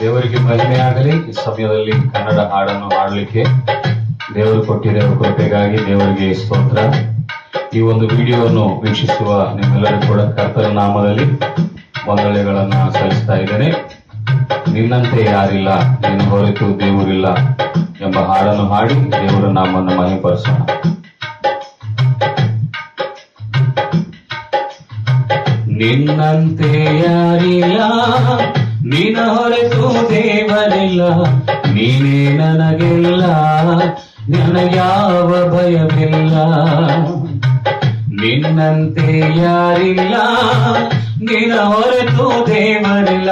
ದೇವರಿಗೆ ಮಹಿಮೆ ಈ ಸಮಯದಲ್ಲಿ ಕನ್ನಡ ಹಾಡನ್ನು ಹಾಡಲಿಕ್ಕೆ ದೇವರು ಕೊಟ್ಟಿರುವ ಕೃಪೆಗಾಗಿ ದೇವರಿಗೆ ಸ್ತೋತ್ರ. ಈ ಒಂದು ವಿಡಿಯೋವನ್ನು ವೀಕ್ಷಿಸುವ ನಿಮ್ಮೆಲ್ಲರೂ ಕೂಡ ಕರ್ತನ ನಾಮದಲ್ಲಿ ವಂದನೆಗಳನ್ನ ಸಲ್ಲಿಸ್ತಾ ಇದ್ದೇನೆ. ನಿನ್ನಂತೆ ಯಾರಿಲ್ಲ ನಿನ್ನ ಹೊರತು ದೇವರಿಲ್ಲ ಎಂಬ ಹಾಡನ್ನು ಹಾಡಿ ದೇವರ ನಾಮವನ್ನು ಮಹಿಪರಿಸೋಣ ನಿನ್ನಂತೆ ಯಾರಿಲ್ಲ ನಿನ್ನ ಹೊರತು ದೇವರಿಲ್ಲ, ನೀನೇ ನನಗೆಲ್ಲ ನನಗ್ಯಾವ ಭಯವಿಲ್ಲ. ನಿನ್ನಂತೆ ಯಾರಿಲ್ಲ, ನಿನ ಹೊರತು ದೇವರಿಲ್ಲ,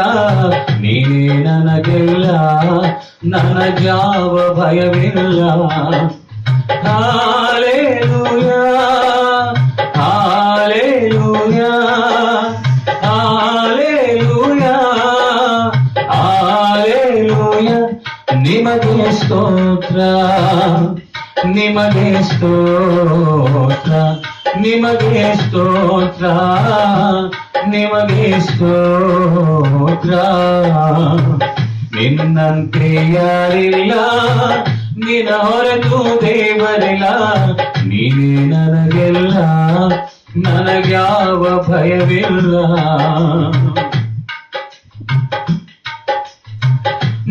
ನೀನೇ ನನಗೆಲ್ಲ ನನಗ್ಯಾವ ಭಯವಿಲ್ಲ. ಹಾಲೇಲೂಯಾ. ನಿಮಗೆ ಸ್ತೋತ್ರ ನಿಮಗೆ ಸ್ತೋತ್ರ ನಿಮಗೆ ಸ್ತೋತ್ರ ನಿಮಗೆ ಸ್ತೋತ್ರ ನಿನ್ನಂತೆ ಯಾರಿಲ್ಲ ನಿನ್ನ ಹೊರತು ದೇವರಿಲ್ಲ ನೀನೇ ನನಗೆಲ್ಲ ನನಗ್ಯಾವ ಭಯವಿಲ್ಲ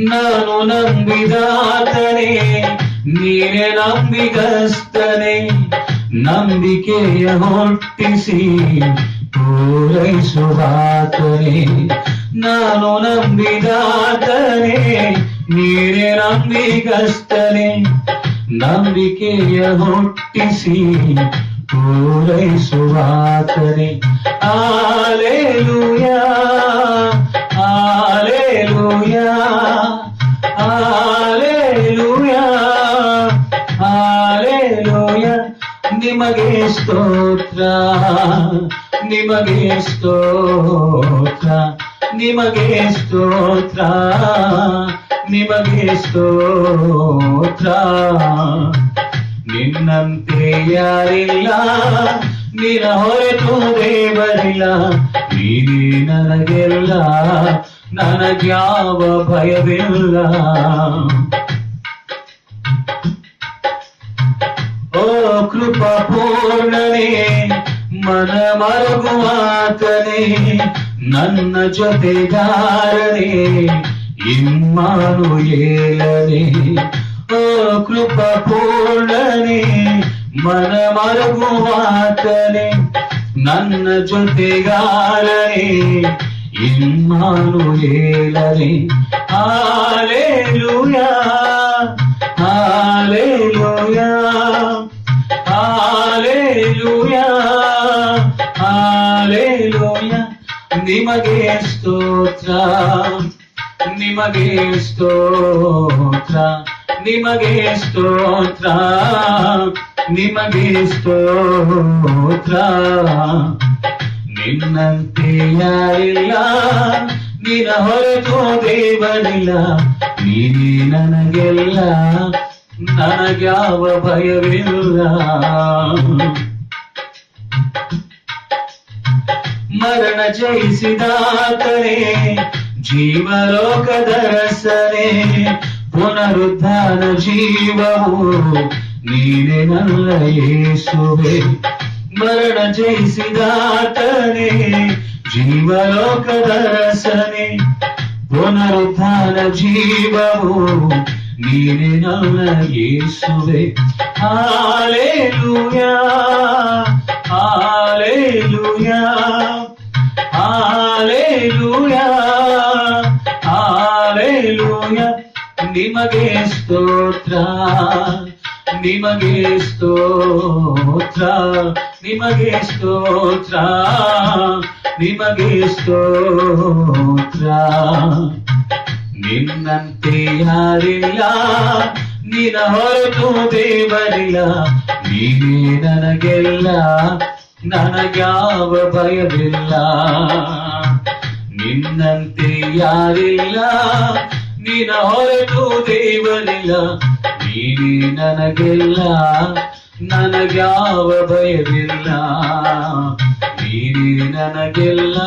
ನಾನು ನಂಬಿದಾತನೇ, ನೀನೆ ನಂಬಿಗಸ್ತನೆ. ನಂಬಿಕೆಯ ಹೊಟ್ಟಿಸಿ ಪೂರೈಸುವಾತನೆ. ನಾನು ನಂಬಿದಾತನೇ, ನೀನೆ ನಂಬಿಗಸ್ತನೆ. ನಂಬಿಕೆಯ ಹೊಟ್ಟಿಸಿ ಪೂರೈಸುವಾತನೆ. ಆಲೇಲುಯ ಆಲೇಲುಯಾ ಆಲೇಲುಯಾ ನಿಮಗೆ ಸ್ತೋತ್ರ ನಿಮಗೆ ಸ್ತೋತ್ರ ನಿಮಗೆ ಸ್ತೋತ್ರ ನಿಮಗೆ ಸ್ತೋತ್ರ ನಿನ್ನಂತೆ ಯಾರಿಲ್ಲ ನಿನ್ನ ಹೊರತು ದೇವರಿಲ್ಲ ನೀನೇ ನನಗೆಲ್ಲ ನನಗ್ಯಾವ ಭಯವಿಲ್ಲ ಓ ಕೃಪಾ ಪೂರ್ಣನೇ ಮನ ಮರಗುವಾತನೇ ನನ್ನ ಜೊತೆಗಾರನೇ ಇಮ್ಮಾನು ಏಲನೆ ಓ ಕೃಪಾ ಪೂರ್ಣನೇ ಮನ ಮರಗುವಾತನೇ ನನ್ನ ಜೊತೆಗಾರನೇ ಇಮ್ಮಾನು ಏಲನೆ ಹಾಲೇಲುಯಾ ಹಾಲೇಲುಯಾ ಹಾಲೇಲುಯಾ ಹಾಲೇಲುಯಾ ನಿಮಗೆ ಸ್ತೋತ್ರ ನಿಮಗೆ ಸ್ತೋತ್ರ ನಿಮಗೆ ಸ್ತೋತ್ರ ನಿಮಗೆ ಸ್ತೋತ್ರ ನಿನ್ನಂತೆ ಯಾರಿಲ್ಲ ನಿನ್ನ ಹೊರತು ದೇವರಿಲ್ಲ ನೀನೇ ನನಗೆಲ್ಲ ನನಗ್ಯಾವ ಭಯವಿಲ್ಲ ಮರಣ ಜಯಿಸಿದಾತನೇ ಜೀವಲೋಕದ ರಸನೆ ಪುನರುದ್ಧಾನ ಜೀವವು ನೀನೆ ನನ್ನ ಯೇಸುವೆ ಮರಣ ಜಯಿಸಿದಾತನೇ ಜೀವಲೋಕದ ರಸನೆ ಪುನರುದ್ಧಾನ ಜೀವವು ನೀನೆ ನನ್ನ ಯೇಸುವೆ ಹಾಲೇಲುಯಾ ಹಾಲೇಲುಯಾ ಹಾಲೇಲುಯಾ ಹಾಲೇಲುಯಾ ನಿಮಗೆ ಸ್ತೋತ್ರ ನಿಮಗೆ ಸ್ತೋತ್ರ ನಿಮಗೆ ಸ್ತೋತ್ರ ನಿಮಗೆ ಸ್ತೋತ್ರ ನಿನ್ನಂತೆ ಯಾರಿಲ್ಲ, ನಿನ್ನ ಹೊರತು ದೇವರಿಲ್ಲ. ನೀನೇ ನನಗೆಲ್ಲ, ನನಗ್ಯಾವ ಭಯವಿಲ್ಲ. ನಿನ್ನಂತೆ ಯಾರಿಲ್ಲ, ನಿನ್ನ ಹೊರತು ದೇವರಿಲ್ಲ. ನೀನೇ ನನಗೆಲ್ಲ, ನನಗ್ಯಾವ ಭಯವಿಲ್ಲ. ನೀನೇ ನನಗೆಲ್ಲ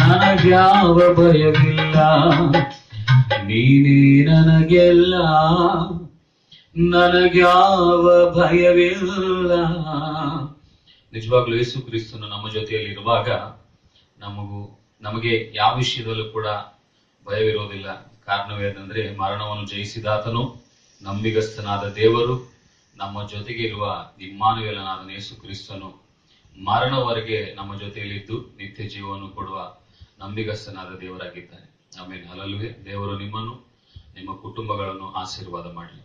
ನನಗ್ಯಾವ ಭಯವಿಲ್ಲ, ನೀನೇ ನನಗೆಲ್ಲ. ನನಗ್ಯಾವ ಭಯವಿಲ್ಲ. ನಿಜವಾಗ್ಲೂ ಯೇಸು ಕ್ರಿಸ್ತನು ನಮ್ಮ ಜೊತೆಯಲ್ಲಿ ಇರುವಾಗ ನಮಗೂ, ನಮಗೆ ಯಾವ ವಿಷಯದಲ್ಲೂ ಕೂಡ ಭಯವಿರೋದಿಲ್ಲ. ಕಾರಣವೇನೆಂದ್ರೆ ಮರಣವನ್ನು ಜಯಿಸಿದಾತನು, ನಂಬಿಗಸ್ತನಾದ ದೇವರು, ನಮ್ಮ ಜೊತೆಗೆ ಇರುವ ಯೇಸು ಕ್ರಿಸ್ತನು ಮರಣವರೆಗೆ ನಮ್ಮ ಜೊತೆಯಲ್ಲಿದ್ದು ನಿತ್ಯ ಜೀವವನ್ನು ಕೊಡುವ ನಂಬಿಗಸ್ತನಾದ ದೇವರಾಗಿದ್ದಾನೆ ಆಮೇಲೆ ಹಲಲುವೆ ದೇವರು ನಿಮ್ಮನ್ನು ನಿಮ್ಮ ಕುಟುಂಬಗಳನ್ನು ಆಶೀರ್ವಾದ ಮಾಡಲಿ.